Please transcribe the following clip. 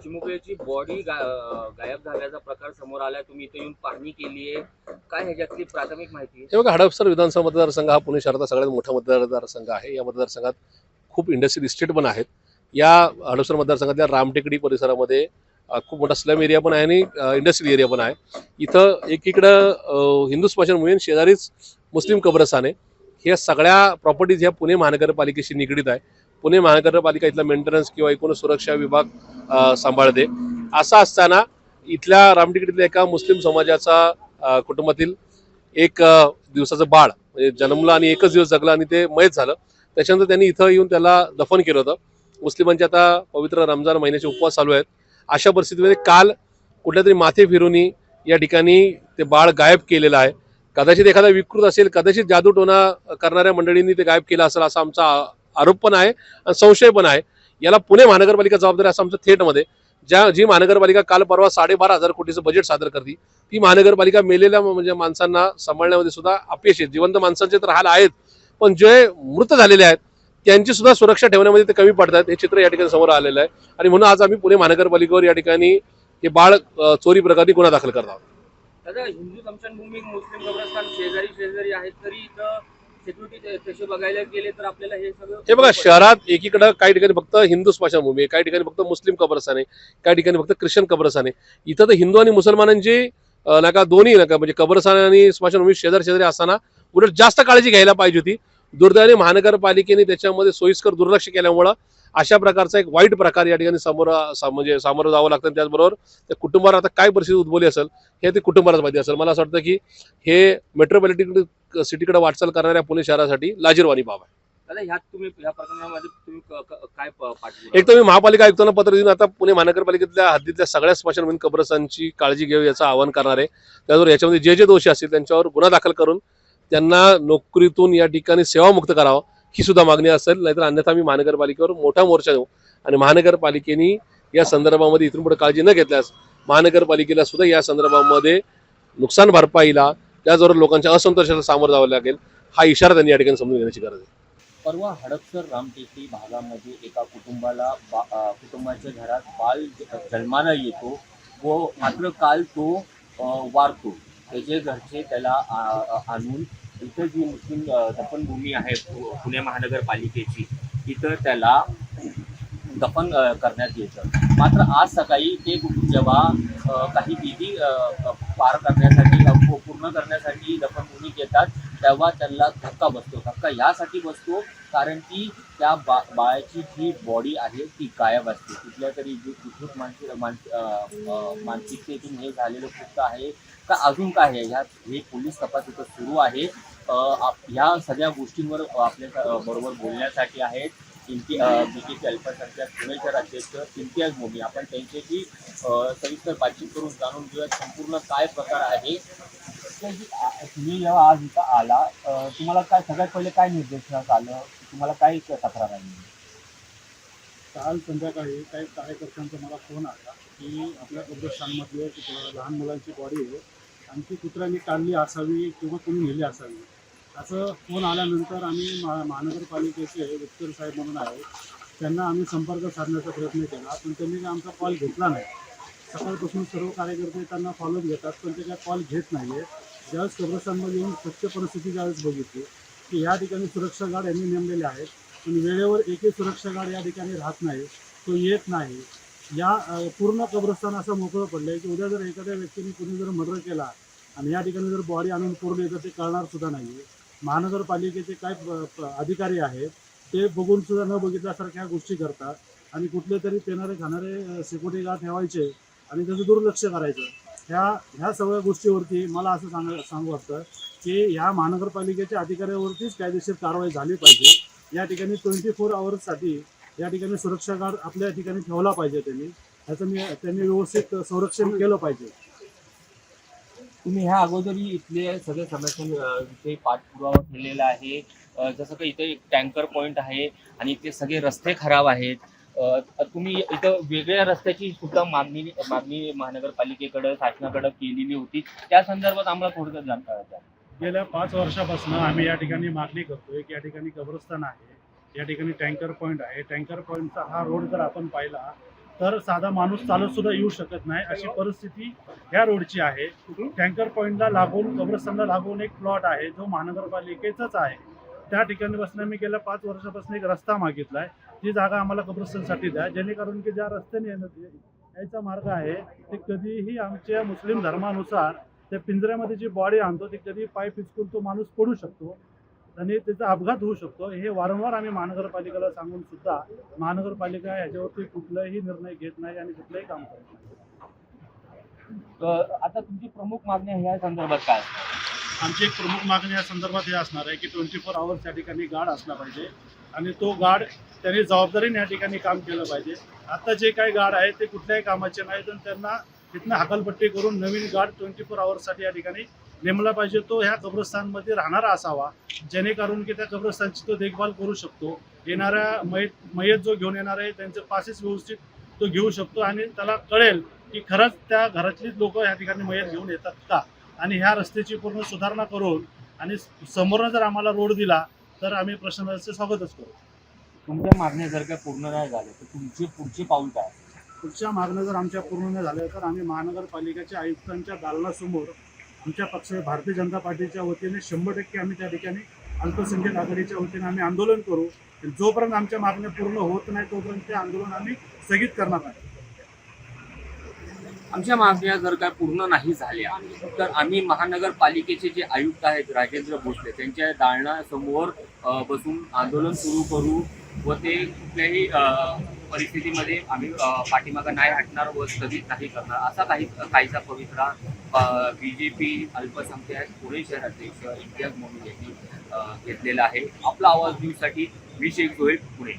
कब्रस्तानमधून चिमुकल्याची body गायब झाल्याचा प्रकार समोर आलाय. तुम्ही इथे येऊन पाहणी केली आहे. काय ह्याच्यातली प्राथमिक माहिती हे बघा हडपसर विधानसभा मतदारसंघ हा पुणे शहराचा सगळ्यात मोठा मतदारसंघ आहे. या मतदारसंघात खूप इंडस्ट्रियल इस्टेट पण आहेत. या हडपसर मतदारसंघातल्या रामटेकडी परिसरामध्ये खूप मोठा स्लम एरिया पण आहे आणि इंडस्ट्रियल एरिया पण आहे. इथं एकीकडं हिंदू स्मशान शेजारीच मुस्लिम कब्रस्थान आहे. ह्या सगळ्या प्रॉपर्टीज ह्या पुणे महानगरपालिकेशी निगडीत आहे. पुणे महानगरपालिका इथला मेंटेनन्स किंवा एकूण सुरक्षा विभाग सांभाळते. असं असताना इथल्या रामटिकडीतल्या एका मुस्लिम समाजाचा कुटुंबातील एक दिवसाचं बाळ म्हणजे जन्मलं आणि एकच दिवस जगलं आणि ते मयत झालं. त्याच्यानंतर त्यांनी इथं येऊन त्याला दफन केलं होतं. मुस्लिमांचे आता पवित्र रमजान महिन्याचे उपवास चालू आहेत. अशा परिस्थितीमध्ये काल कुठल्या तरी माथे फिरूनी या ठिकाणी ते बाळ गायब केलेलं आहे. कदाचित एखादा विकृत असेल कदाचित जादूटोना करणाऱ्या मंडळींनी ते गायब केलं असेल असा आमचा आरोप पण आहे आणि संशय पण आहे. याला पुणे महानगरपालिका जबाबदारी असं आमचं थेटमध्ये. ज्या जी महानगरपालिका काल परवा साडेबारा हजार कोटीचं बजेट सादर करते ती महानगरपालिका मेलेल्या म्हणजे माणसांना सांभाळण्यामध्ये सुद्धा अपयशी आहे. जिवंत माणसांचे तर हाल आहेत पण जे मृत झालेले आहेत त्यांची सुद्धा सुरक्षा ठेवण्यामध्ये ते कमी पडतात हे चित्र या ठिकाणी समोर आलेलं आहे. आणि म्हणून आज आम्ही पुणे महानगरपालिकेवर या ठिकाणी हे बाळ चोरी प्रकारची गुन्हा दाखल करत आहोत. दादा हिंदू मुस्लिम कब्रस्तान शेजारी शेजारी आहेत तरी इथं सिक्युरिटी बघायला गेले तर आपल्याला हे सगळं हे बघा शहरात एकीकडं काही ठिकाणी फक्त हिंदू स्मशानभूमी आहे काही ठिकाणी फक्त मुस्लिम कब्रस्थान आहे काही ठिकाणी फक्त ख्रिश्चन कब्रस्थान आहे. इथं तर हिंदू आणि मुसलमानांची नका दोन्ही नका म्हणजे कब्रस्थान आणि स्मशानभूमी शेजार शेजारी असताना उलट जास्त काळजी घ्यायला पाहिजे होती. दुर्दैवाने महानगरपालिकेने त्याच्यामध्ये सोयीस्कर दुर्लक्ष केल्यामुळं अशा प्रकारचा एक वाईट प्रकार या ठिकाणी समोर म्हणजे सामोरं जावं लागतं आणि त्याचबरोबर त्या कुटुंबावर आता काय परिस्थिती उद्भवली असेल हे ते कुटुंबालाच माहिती असेल. मला असं वाटतं की हे मेट्रोपॉलिटन सिटीकडे वाटचाल करणाऱ्या पुणे शहरासाठी लाजीरवाणी बाब आहे. एक तर मी महापालिका आयुक्तांना पत्र देऊन आता पुणे महानगरपालिकेतल्या हद्दीतल्या सगळ्या स्मशानभूमी कब्रस्तांची काळजी घेऊ याचं आवाहन करणार आहे त्याचबरोबर याच्यामध्ये जे जे दोषी असतील त्यांच्यावर गुन्हा दाखल करून त्यांना नोकरीतून या ठिकाणी सेवामुक्त करावं. ही सुद्धा मागणी असेल नाहीतर अन्यथा मी महानगरपालिकेवर मोठा मोर्चा देऊ. आणि महानगरपालिकेने या संदर्भामध्ये इथून पुढे काळजी न घेतल्यास महानगरपालिकेला सुद्धा या संदर्भामध्ये नुकसान भरपाईला त्याचबरोबर लोकांच्या असंतोषाला सामोरं जावं लागेल हा इशारा त्यांनी या ठिकाणी समजून घेण्याची गरज आहे. परवा हडपसर रामटेकडी भागामध्ये एका कुटुंबाला बा कुटुंबाच्या घरात बाल जन्माला येतो व मात्र काल तो वारतो. त्याचे घरचे त्याला आणून इथं जी मुस्लिम दफनभूमी आहे पुणे महानगरपालिकेची तिथं त्याला दफन करण्यात येतं. मात्र आज सकाळी ते जेव्हा काही विधी पार करण्यासाठी पूर्ण करण्यासाठी दफनभूमीत येतात तेव्हा त्यांना धक्का बसतो धक्का यासाठी बसतो कारण की त्या बा बाळाची जी बॉडी आहे ती गायब असते. कुठल्या तरी जी विकृत मानसिक मानस मानसिकतेतून हे झालेलं कृत्य आहे का अजून काय आहे? ह्या हे पोलीस तपास इथं सुरू आहे. आप- ह्या सगळ्या गोष्टींवर आपल्या बरोबर बोलण्यासाठी आहेत. इम्ति बी अल्पसंख्याक पुणे शहर अध्यक्ष इम्तियाज मोदी आपण त्यांच्याशी सविस्तर बातचीत करून जाणून घेऊया संपूर्ण काय प्रकार आहे. तुम्ही जेव्हा आज इथं आला तुम्हाला काय सगळ्यात पहिले काय निर्देशनात आलं? तुम्हाला काय तक्रार आली? काल संध्याकाळी काही कार्यकर्त्यांचा मला फोन आला की आपल्या कब्रस्थानमधले एक लहान मुलांची बॉडी आहे. आणि ती कुत्र्यांनी काढली असावी किंवा कोणी नेली असावी? असं फोन आल्यानंतर आम्ही महा महानगरपालिकेचे विक्टर साहेब म्हणून आहे त्यांना आम्ही संपर्क साधण्याचा प्रयत्न केला पण त्यांनी काय आमचा कॉल घेतला नाही. सकाळपासून सर्व कार्यकर्ते त्यांना फॉलोअप घेतात पण ते काय कॉल घेत नाही आहेत ज्यावेळेस कब्रस्थानमध्ये येऊन सत्य परिस्थिती ज्यावेळेस बघितली की या ठिकाणी सुरक्षा गार्ड यांनी नेमलेले आहेत पण वेळेवर एकही सुरक्षा गार्ड या ठिकाणी राहत नाही तो येत नाही. या पूर्ण कब्रस्तान असं मोकळं पडलं आहे की उद्या जर एखाद्या व्यक्तीने कुणी जर मर्डर केला आणि या ठिकाणी जर बॉडी आणून पुरली तर ते कळणार सुद्धा नाही महानगरपालिकेचे काय अधिकारी आहेत ते बघून सुद्धा न बघितल्यासारख्या गोष्टी करतात. आणि कुठले तरी पेणारे खाणारे सिक्युरिटी गार्ड ठेवायचे आणि त्याचं दुर्लक्ष करायचं. ह्या ह्या सगळ्या गोष्टीवरती मला असं सांग सांगू वाटतं की ह्या महानगरपालिकेच्या अधिकाऱ्यावरतीच कायदेशीर कारवाई झाली पाहिजे. या ठिकाणी ट्वेंटी फोर आवर्ससाठी या ठिकाणी सुरक्षा गार्ड आपल्या ठिकाणी ठेवला पाहिजे त्यांनी. ह्याचं मी त्यांनी व्यवस्थित संरक्षण केलं पाहिजे. तुम्ही ह्या अगोदरही इथले सगळे समस्या विषयी पाठपुरावा केलेला आहे. जसं की इथे एक टँकर पॉईंट आहे आणि इथले सगळे रस्ते खराब आहेत. तुम्ही इथं वेगळ्या रस्त्याची सुद्धा मागणी मागणी महानगरपालिकेकडं शासनाकडं केलेली होती. त्या संदर्भात आम्हाला थोडक्यात जाणकार द्या गेल्या पाच वर्षापासून आम्ही या ठिकाणी मागणी करतोय की या ठिकाणी कब्रस्तान आहे या ठिकाणी टँकर पॉईंट आहे. टँकर पॉईंटचा हा रोड जर आपण पाहिला तर साधा माणूस चालत सुद्धा येऊ शकत नाही अशी परिस्थिती ह्या रोडची आहे. टँकर पॉईंटला लागून कब्रस्तानला लागून एक प्लॉट आहे जो महानगरपालिकेचाच आहे. त्या ठिकाणी बसून मी गेल्या पाच वर्षापासून एक रस्ता मागितलाय. ती जागा आम्हाला कब्रस्तानसाठी द्या. जेणेकरून की ज्या रस्त्याने येणं यायचा मार्ग आहे ते कधीही आमच्या मुस्लिम धर्मानुसार त्या पिंजऱ्यामध्ये जी बॉडी आणतो ती कधी पाय पिचकून तो माणूस पडू शकतो आणि त्याचा अपघात होऊ शकतो. हे वारंवार आम्ही महानगरपालिकेला सांगून सुद्धा महानगरपालिका ह्याच्यावरती कुठलाही निर्णय घेत नाही आणि कुठलंही काम करत नाही. तर आता तुमची प्रमुख मागणी ह्या संदर्भात काय आमची एक प्रमुख मागणी या संदर्भात हे असणार आहे की ट्वेंटी फोर आवर्स या ठिकाणी गार्ड असला पाहिजे. आणि तो गार्ड त्यांनी जबाबदारीने या ठिकाणी काम केलं पाहिजे. आता जे काही गार्ड आहेत ते कुठल्याही कामाचे नाहीत आणि त्यांना तिथनं हकालपट्टी करून नवीन गार्ड ट्वेंटी फोर आवर्ससाठी या ठिकाणी नेमला पाहिजे. तो ह्या कब्रस्तानमध्ये राहणारा असावा जेणेकरून की त्या कब्रस्तानची तो देखभाल करू शकतो. येणाऱ्या मयत मयत जो घेऊन येणार आहे त्यांचे पासेस व्यवस्थित तो घेऊ शकतो आणि त्याला कळेल की खरंच त्या घरातलीच लोक ह्या ठिकाणी मयत घेऊन येतात का? आणि ह्या रस्त्याची पूर्ण सुधारणा करून आणि समोरनं जर आम्हाला रोड दिला तर आम्ही प्रशासनाचे स्वागतच करू. तुमच्या मागण्या जर काय पूर्ण नाही झाल्या तर तुमचे पुढचे पाऊल काय? पुढच्या मागण्या जर आमच्या पूर्ण नाही झाल्या तर आम्ही महानगरपालिकेच्या आयुक्तांच्या दालनासमोर आमच्या पक्ष भारतीय जनता पार्टीच्या वतीने शंभर टक्के आम्ही त्या ठिकाणी अल्पसंख्याक आघाडीच्या वतीने आम्ही आंदोलन करू. जोपर्यंत आमच्या मागण्या पूर्ण होत नाही तोपर्यंत ते आंदोलन आम्ही स्थगित करणार नाही. आमच्या मागण्या जर काय पूर्ण नाही झाल्या तर आम्ही महानगरपालिकेचे जे आयुक्त आहेत राजेंद्र भोसले त्यांच्या दालनासमोर बसून आंदोलन सुरू करू व ते कुठल्याही परिस्थितीमध्ये आम्ही पाठीमागं नाही हटणार व स्थगित नाही करणार असा काही काहीचा पवित्रा बी जे पी अल्पसंख्याक पुणे शहराध्यक्ष इम्तियाज म्हणून यांनी घेतलेला आहे. आपला आवाज न्यूजसाठी मी शेख गोहेल पुणे.